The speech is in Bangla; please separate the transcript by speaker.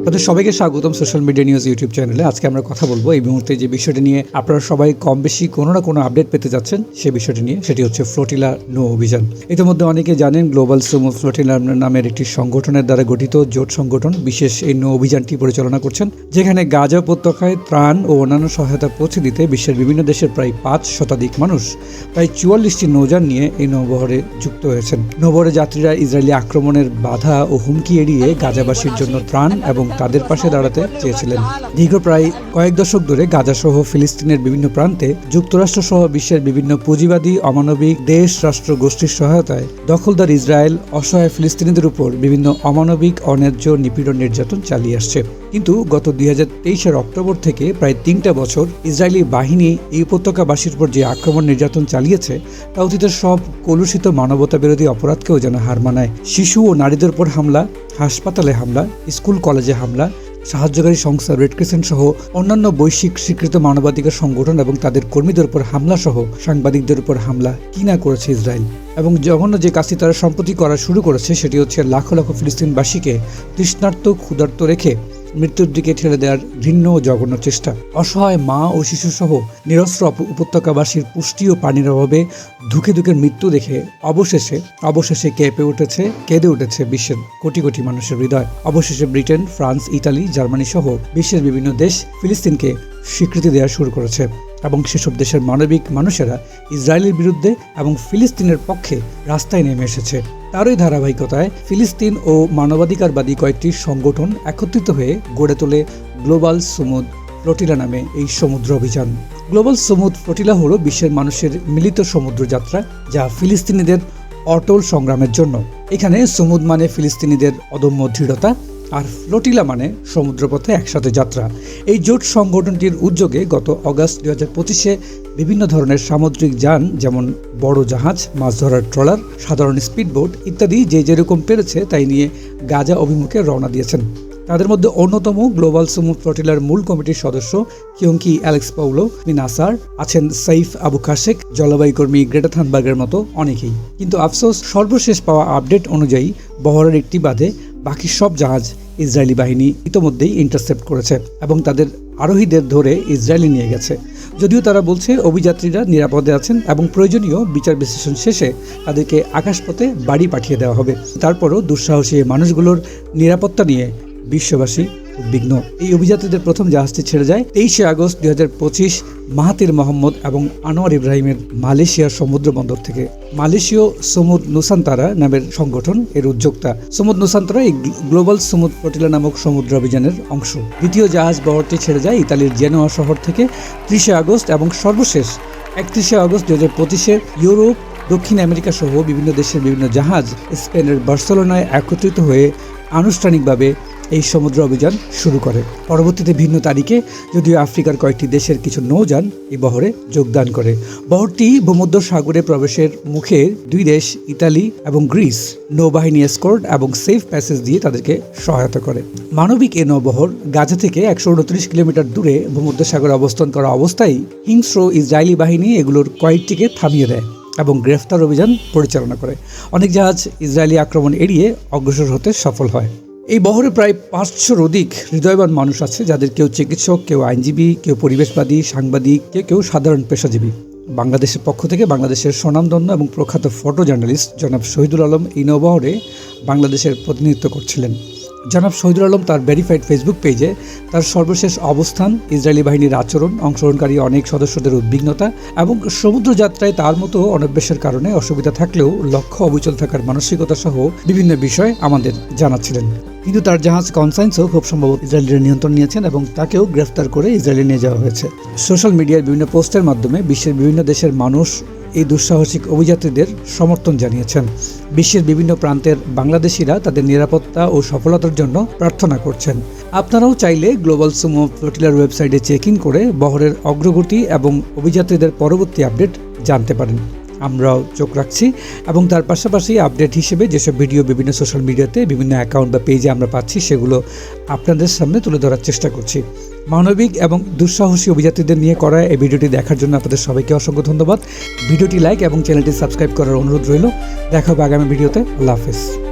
Speaker 1: আপনাদের সবাইকে স্বাগতম সোশ্যাল মিডিয়া নিউজ ইউটিউব চ্যানেলে আজকে আমরা কথা বলব এই মুহূর্তে যে বিষয়টি নিয়ে আপনারা সবাই কম বেশি কোনো না কোনো আপডেট পেতে যাচ্ছেন, সে বিষয়টি নিয়ে। সেটি হচ্ছে ফ্লোটিলা নৌ অভিযান ইতিমধ্যে অনেকে জানেন গ্লোবাল সুমো ফ্লোটিলা নামের একটি সংগঠনের দ্বারা গঠিত জোট সংগঠন বিশেষ এই নৌ অভিযানটি পরিচালনা করছেন, যেখানে গাজা উপত্যকায় ত্রাণ ও অন্যান্য সহায়তা পৌঁছে দিতে বিশ্বের বিভিন্ন দেশের প্রায় পাঁচ শতাধিক মানুষ, প্রায় চুয়াল্লিশটি নৌযান নিয়ে এই নৌবহরে যুক্ত হয়েছেন। নৌবহরে যাত্রীরা ইসরায়েলি আক্রমণের বাধা ও হুমকি এড়িয়ে গাজাবাসীর জন্য ত্রাণ এবং তাদের পাশে দাঁড়াতে চেয়েছিলেন। দীর্ঘ প্রায় কয়েক দশক ধরে গাজাসহ ফিলিস্তিনের বিভিন্ন প্রান্তে যুক্তরাষ্ট্র সহ বিশ্বের বিভিন্ন পুঁজিবাদী, অমানবিক দেশ, রাষ্ট্র গোষ্ঠীর সহায়তায় দখলদার ইসরায়েল অসহায় ফিলিস্তিনিদের উপর বিভিন্ন অমানবিক, অন্যায্য নিপীড়ন নির্যাতন চালিয়ে আসছে। কিন্তু গত দুই হাজার তেইশের অক্টোবর থেকে প্রায় তিনটা বছর ইসরায়েলি বাহিনী এই উপত্যকাবাসীর উপর যে আক্রমণ নির্যাতন চালিয়েছে, তা অতীতের সব কলুষিত মানবতা বিরোধী অপরাধকেও যেন হার মানায়। শিশু ও নারীদের উপর হামলা, হাসপাতালে হামলা, স্কুল কলেজে হামলা, সাহায্যকারী সংস্থা রেড ক্রিসেন্ট সহ অন্যান্য বৈশ্বিক স্বীকৃত মানবাধিকার সংগঠন এবং তাদের কর্মীদের উপর হামলা সহ সাংবাদিকদের উপর হামলা কি না করেছে ইসরায়েল? এবং জঘন্য যে কাজটি তারা সম্প্রতি করা শুরু করেছে, সেটি হচ্ছে লাখো লাখো ফিলিস্তিনবাসীকে তৃষ্ণার্ত, ক্ষুধার্ত রেখে মৃত্যুর দিকে ঠেলে দেওয়ার ঘৃণ্য ও জঘন্য চেষ্টা। অসহায় মা ও শিশু সহ নিরস্ত্র উপত্যকাবাসীর পুষ্টি ও পানির অভাবে ধুকে ধুকে মৃত্যু দেখে অবশেষে অবশেষে কেঁপে উঠেছে, কেঁদে উঠেছে বিশ্বের কোটি কোটি মানুষের হৃদয়। অবশেষে ব্রিটেন, ফ্রান্স, ইতালি জার্মানি সহ বিশ্বের বিভিন্ন দেশ ফিলিস্তিনকে স্বীকৃতি দেওয়া শুরু করেছে। এবং সেসব দেশের মানবিক মানুষেরা ইসরায়েলের বিরুদ্ধে এবং ফিলিস্তিনের পক্ষে রাস্তায় নেমে এসেছে। তারই ধারাবাহিকতায় ফিলিস্তিন ও মানবাধিকারবাদী কয়েকটি সংগঠন একত্রিত হয়ে গড়ে তোলে গ্লোবাল সুমুদ ফ্লোটিলা নামে এই সমুদ্র অভিযান। গ্লোবাল সমুদ্র ফ্লোটিলা হলো বিশ্বের মানুষের মিলিত সমুদ্র যাত্রা যা ফিলিস্তিনিদের অটল সংগ্রামের জন্য। এখানে সমুদ মানে ফিলিস্তিনিদের অদম্য দৃঢ়তা আর ফ্লোটিলা মানে সমুদ্রপথে একসাথে যাত্রা। এই জোট সংগঠনটির উদ্যোগে গত অগাস্ট দুই হাজার পঁচিশে বিভিন্ন ধরনের সামুদ্রিক যান, যেমন বড় জাহাজ, মাছ ধরার ট্রলার, সাধারণ স্পিডবোট ইত্যাদি যে যেরকম পেরেছে তাই নিয়ে গাজা অভিমুখে রওনা দিয়েছেন। তাদের মধ্যে অন্যতম গ্লোবাল সুমু ফ্লোটিলার মূল কমিটির সদস্য কিয়ঙ্কি অ্যালেক্স পাউলো মিনাসার আছেন সাইফ আবু কাশেক জলবায়ু কর্মী গ্রেটা থানবার্গের মতো অনেকেই। কিন্তু আফসোস, সর্বশেষ পাওয়া আপডেট অনুযায়ী বহরের একটি বাদে বাকি সব জাহাজ ইসরায়েলি বাহিনী ইতোমধ্যেই ইন্টারসেপ্ট করেছে এবং তাদের আরোহীদের ধরে ইসরায়েলি নিয়ে গেছে। যদিও তারা বলছে অভিযাত্রীরা নিরাপদে আছেন এবং প্রয়োজনীয় বিচার বিশ্লেষণ শেষে তাদেরকে আকাশপথে বাড়ি পাঠিয়ে দেওয়া হবে। তারপরও দুঃসাহসী মানুষগুলোর নিরাপত্তা নিয়ে বিশ্ববাসী উদ্বিগ্ন এই অভিযাত্রীদের প্রথম জাহাজটি ছেড়ে যায় তেইশে আগস্ট দুই হাজার পঁচিশ মাহাতির মোহাম্মদ এবং আনোয়ার ইব্রাহিমের মালয়েশিয়ার সমুদ্র বন্দর থেকে। মালয়েশীয় সমুদ নুসান্তারা নামের সংগঠন এর উদ্যোক্তা। সমুদ নুসান্তারা এই গ্লোবাল সমুদ ফ্লোটিলা নামক সমুদ্র অভিযানের অংশ। দ্বিতীয় জাহাজ বহরটি ছেড়ে যায় ইতালির জেনোয়া শহর থেকে ত্রিশে আগস্ট এবং সর্বশেষ একত্রিশে আগস্ট দু হাজার পঁচিশে ইউরোপ, দক্ষিণ আমেরিকা সহ বিভিন্ন দেশের বিভিন্ন জাহাজ স্পেনের বার্সেলোনায় একত্রিত হয়ে আনুষ্ঠানিকভাবে এই সমুদ্র অভিযান শুরু করে। পরবর্তীতে ভিন্ন তারিখে যদিও আফ্রিকার কয়েকটি দেশের কিছু নৌযান এই বহরে যোগদান করে। বহরটি ভূমধ্য সাগরে প্রবেশের মুখে দুই দেশ, ইতালি এবং গ্রিস, নৌবাহিনী এসকোর্ট এবং সেফ প্যাসেজ দিয়ে তাদেরকে সহায়তা করে। মানবিক এ নৌবহর গাজা থেকে একশো উনত্রিশ কিলোমিটার দূরে ভূমধ্য সাগরে অবস্থান করা অবস্থায় হিংস্র ইসরায়েলি বাহিনী এগুলোর কয়েকটিকে থামিয়ে দেয় এবং গ্রেফতার অভিযান পরিচালনা করে। অনেক জাহাজ ইসরায়েলি আক্রমণ এড়িয়ে অগ্রসর হতে সফল হয়। এই বহরে প্রায় পাঁচশোর অধিক হৃদয়বান মানুষ আছে, যাদের কেউ চিকিৎসক, কেউ আইনজীবী, কেউ পরিবেশবাদী, সাংবাদিক, কেউ কেউ সাধারণ পেশাজীবী। বাংলাদেশের পক্ষ থেকে বাংলাদেশের স্বনামধন্য এবং প্রখ্যাত ফটো জার্নালিস্ট জনাব শহীদুল আলম এই নৌবহরে বাংলাদেশের প্রতিনিধিত্ব করছিলেন। জনাব শহীদুল আলম তার ভেরিফাইড ফেসবুক পেজে তার সর্বশেষ অবস্থান, ইসরায়েলি বাহিনীর আচরণ, অংশগ্রহণকারী অনেক সদস্যদের উদ্বিগ্নতা এবং সমুদ্র যাত্রায় তার মতো অনভ্যাসের কারণে অসুবিধা থাকলেও লক্ষ্য অবিচল থাকার মানসিকতা সহ বিভিন্ন বিষয় আমাদের জানাচ্ছিলেন। কিন্তু তার জাহাজ কনসাইন্সও খুব সম্ভবত ইসরায়েলের নিয়ন্ত্রণ নিয়েছেন এবং তাকেও গ্রেফতার করে ইসরায়েলে নিয়ে যাওয়া হয়েছে। সোশ্যাল মিডিয়ার বিভিন্ন পোস্টের মাধ্যমে বিশ্বের বিভিন্ন দেশের মানুষ এই দুঃসাহসিক অভিযাত্রীদের সমর্থন জানিয়েছেন। বিশ্বের বিভিন্ন প্রান্তের বাংলাদেশিরা তাদের নিরাপত্তা ও সফলতার জন্য প্রার্থনা করছেন। আপনারাও চাইলে গ্লোবাল সুমো ফ্লোটিলার ওয়েবসাইটে চেক ইন করে বহরের অগ্রগতি এবং অভিযাত্রীদের পরবর্তী আপডেট জানতে পারেন। আমরাও চোখ রাখছি এবং তার পাশাপাশি আপডেট হিসেবে যেসব ভিডিও বিভিন্ন সোশ্যাল মিডিয়াতে বিভিন্ন অ্যাকাউন্ট বা পেজে আমরা পাচ্ছি, সেগুলো আপনাদের সামনে তুলে ধরার চেষ্টা করছি। মানবিক এবং দুঃসাহসী অভিযাত্রীদের নিয়ে করা এই ভিডিওটি দেখার জন্য আপনাদের সবাইকে অসংখ্য ধন্যবাদ। ভিডিওটি লাইক এবং চ্যানেলটি সাবস্ক্রাইব করার অনুরোধ রইল। দেখা হবে আগামী ভিডিওতে। আল্লাহ হাফেজ।